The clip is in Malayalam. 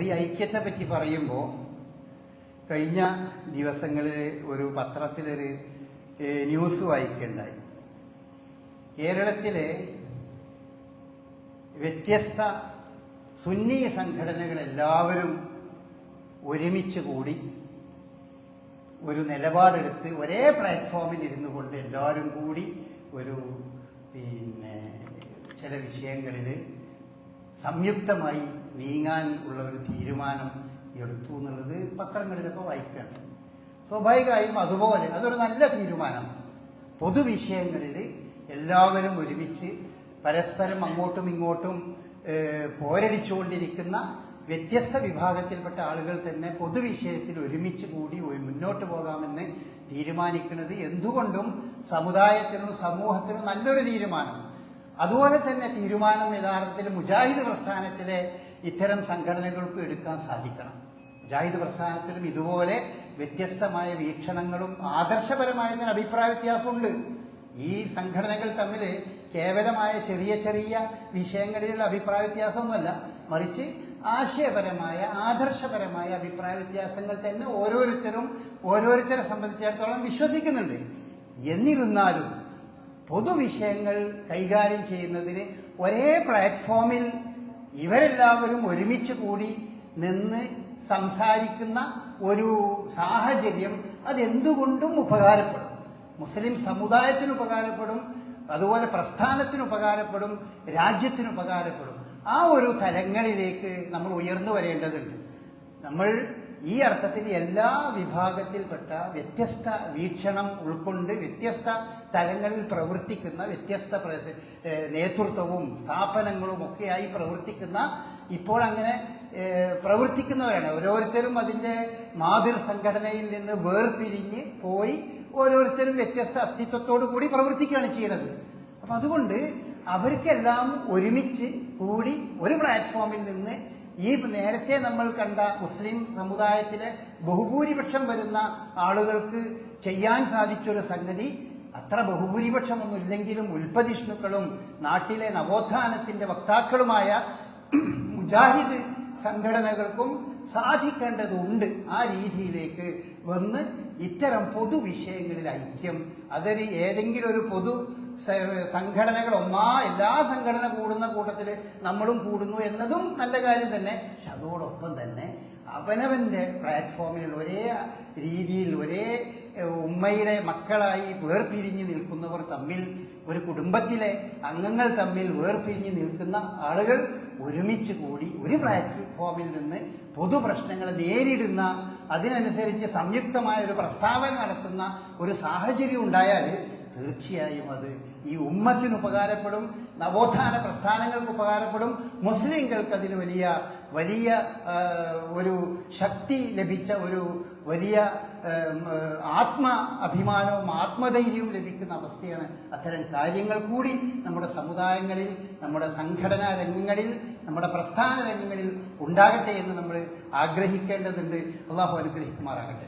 അപ്പൊ ഈ ഐക്യത്തെ പറ്റി പറയുമ്പോൾ കഴിഞ്ഞ ദിവസങ്ങളിൽ ഒരു പത്രത്തിലൊരു ന്യൂസ് വായിക്കുകയുണ്ടായി കേരളത്തിലെ വ്യത്യസ്ത സുന്നി സംഘടനകൾ എല്ലാവരും ഒരുമിച്ച് കൂടി ഒരു നിലപാടെടുത്ത് ഒരേ പ്ലാറ്റ്ഫോമിൽ ഇരുന്നു കൊണ്ട് എല്ലാവരും കൂടി ഒരു പിന്നെ ചില വിഷയങ്ങളിൽ സംയുക്തമായി നീങ്ങാൻ ഉള്ള ഒരു തീരുമാനം എടുത്തു എന്നുള്ളത് പത്രങ്ങളിലൊക്കെ വായിക്കുകയാണ്. സ്വാഭാവികമായും അതുപോലെ അതൊരു നല്ല തീരുമാനമാണ് പൊതുവിഷയങ്ങളിൽ എല്ലാവരും ഒരുമിച്ച് പരസ്പരം അങ്ങോട്ടും ഇങ്ങോട്ടും പോരടിച്ചുകൊണ്ടിരിക്കുന്ന വ്യത്യസ്ത വിഭാഗത്തിൽപ്പെട്ട ആളുകൾ തന്നെ പൊതുവിഷയത്തിൽ ഒരുമിച്ച് കൂടി മുന്നോട്ട് പോകാമെന്ന് തീരുമാനിക്കുന്നത് എന്തുകൊണ്ടും സമുദായത്തിനും സമൂഹത്തിനും നല്ലൊരു തീരുമാനം. അതുപോലെ തന്നെ തീരുമാനം യഥാർത്ഥത്തിൽ മുജാഹിദ് പ്രസ്ഥാനത്തിലെ ഇത്തരം സംഘടനകൾക്ക് എടുക്കാൻ സാധിക്കണം. മുജാഹിദ് പ്രസ്ഥാനത്തിലും ഇതുപോലെ വ്യത്യസ്തമായ വീക്ഷണങ്ങളും ആദർശപരമായ അഭിപ്രായ വ്യത്യാസമുണ്ട്. ഈ സംഘടനകൾ തമ്മിൽ കേവലമായ ചെറിയ ചെറിയ വിഷയങ്ങളിലുള്ള അഭിപ്രായ വ്യത്യാസമൊന്നുമല്ല. മറിച്ച് ആശയപരമായ ആദർശപരമായ അഭിപ്രായ വ്യത്യാസങ്ങൾ തന്നെ ഓരോരുത്തരും ഓരോരുത്തരെ സംബന്ധിച്ചിടത്തോളം വിശ്വസിക്കുന്നുണ്ട്. എന്നിരുന്നാലും പൊതുവിഷയങ്ങൾ കൈകാര്യം ചെയ്യുന്നതിന് ഒരേ പ്ലാറ്റ്ഫോമിൽ ഇവരെല്ലാവരും ഒരുമിച്ച് കൂടി നിന്ന് സംസാരിക്കുന്ന ഒരു സാഹചര്യം അതെന്തുകൊണ്ടും ഉപകാരപ്പെടും. മുസ്ലിം സമുദായത്തിന് ഉപകാരപ്പെടും അതുപോലെ പ്രസ്ഥാനത്തിന് ഉപകാരപ്പെടും രാജ്യത്തിന് ഉപകാരപ്പെടും. ആ ഒരു തലങ്ങളിലേക്ക് നമ്മൾ ഉയർന്നു വരേണ്ടതുണ്ട്. നമ്മൾ ഈ അർത്ഥത്തിൽ എല്ലാ വിഭാഗത്തിൽപ്പെട്ട വ്യത്യസ്ത വീക്ഷണം ഉൾക്കൊണ്ട് വ്യത്യസ്ത തലങ്ങളിൽ പ്രവർത്തിക്കുന്ന വ്യത്യസ്ത നേതൃത്വവും സ്ഥാപനങ്ങളും ഒക്കെയായി പ്രവർത്തിക്കുന്ന ഇപ്പോൾ അങ്ങനെ പ്രവർത്തിക്കുന്നവരാണ്. ഓരോരുത്തരും അതിന്റെ മാതൃ സംഘടനയിൽ നിന്ന് വേർപിരിഞ്ഞ് പോയി ഓരോരുത്തരും വ്യത്യസ്ത അസ്തിത്വത്തോടു കൂടി പ്രവർത്തിക്കുകയാണ് ചെയ്യുന്നത്. അപ്പം അതുകൊണ്ട് അവർക്കെല്ലാം ഒരുമിച്ച് കൂടി ഒരു പ്ലാറ്റ്ഫോമിൽ നിന്ന് ഈ നേരത്തെ നമ്മൾ കണ്ട മുസ്ലിം സമുദായത്തിലെ ബഹുഭൂരിപക്ഷം വരുന്ന ആളുകൾക്ക് ചെയ്യാൻ സാധിച്ചൊരു സംഗതി അത്ര ബഹുഭൂരിപക്ഷമൊന്നും ഇല്ലെങ്കിലും ഉൽപ്പതിഷ്ണുക്കളും നാട്ടിലെ നവോത്ഥാനത്തിന്റെ വക്താക്കളുമായ മുജാഹിദ് സംഘടനകൾക്കും സാധിക്കേണ്ടതുണ്ട് ആ രീതിയിലേക്ക് വന്ന് ഇത്തരം പൊതുവിഷയങ്ങളിൽ ഐക്യം അതൊരു ഏതെങ്കിലും ഒരു പൊതു സംഘടനകൾ ഒന്നാ എല്ലാ സംഘടന കൂടുന്ന കൂട്ടത്തിൽ നമ്മളും കൂടുന്നു എന്നതും നല്ല കാര്യം തന്നെ. പക്ഷെ അതോടൊപ്പം തന്നെ അവനവന്റെ പ്ലാറ്റ്ഫോമിൽ ഒരേ രീതിയിൽ ഒരേ ഉമ്മയുടെ മക്കളായി വേർപിരിഞ്ഞ് നിൽക്കുന്നവർ തമ്മിൽ ഒരു കുടുംബത്തിലെ അംഗങ്ങൾ തമ്മിൽ വേർപിരിഞ്ഞ് നിൽക്കുന്ന ആളുകൾ ഒരുമിച്ച് കൂടി ഒരു പ്ലാറ്റ്ഫോമിൽ നിന്ന് പൊതു പ്രശ്നങ്ങളെ നേരിടുന്ന അതിനനുസരിച്ച് സംയുക്തമായ ഒരു പ്രസ്താവന നടത്തുന്ന ഒരു സാഹചര്യം ഉണ്ടായാൽ തീർച്ചയായും അത് ഈ ഉമ്മത്തിന് ഉപകാരപ്പെടും നവോത്ഥാന പ്രസ്ഥാനങ്ങൾക്ക് ഉപകാരപ്പെടും മുസ്ലിങ്ങൾക്ക് അതിന് വലിയ വലിയ ഒരു ശക്തി ലഭിച്ച ഒരു വലിയ ആത്മ അഭിമാനവും ആത്മധൈര്യവും ലഭിക്കുന്ന അവസ്ഥയാണ് അത്തരം കാര്യങ്ങൾ കൂടി നമ്മുടെ സമുദായങ്ങളിൽ നമ്മുടെ സംഘടനാ രംഗങ്ങളിൽ നമ്മുടെ പ്രസ്ഥാന രംഗങ്ങളിൽ ഉണ്ടാകട്ടെ എന്ന് നമ്മൾ ആഗ്രഹിക്കേണ്ടതുണ്ട്. അള്ളാഹു അനുഗ്രഹിക്കുമാറാകട്ടെ.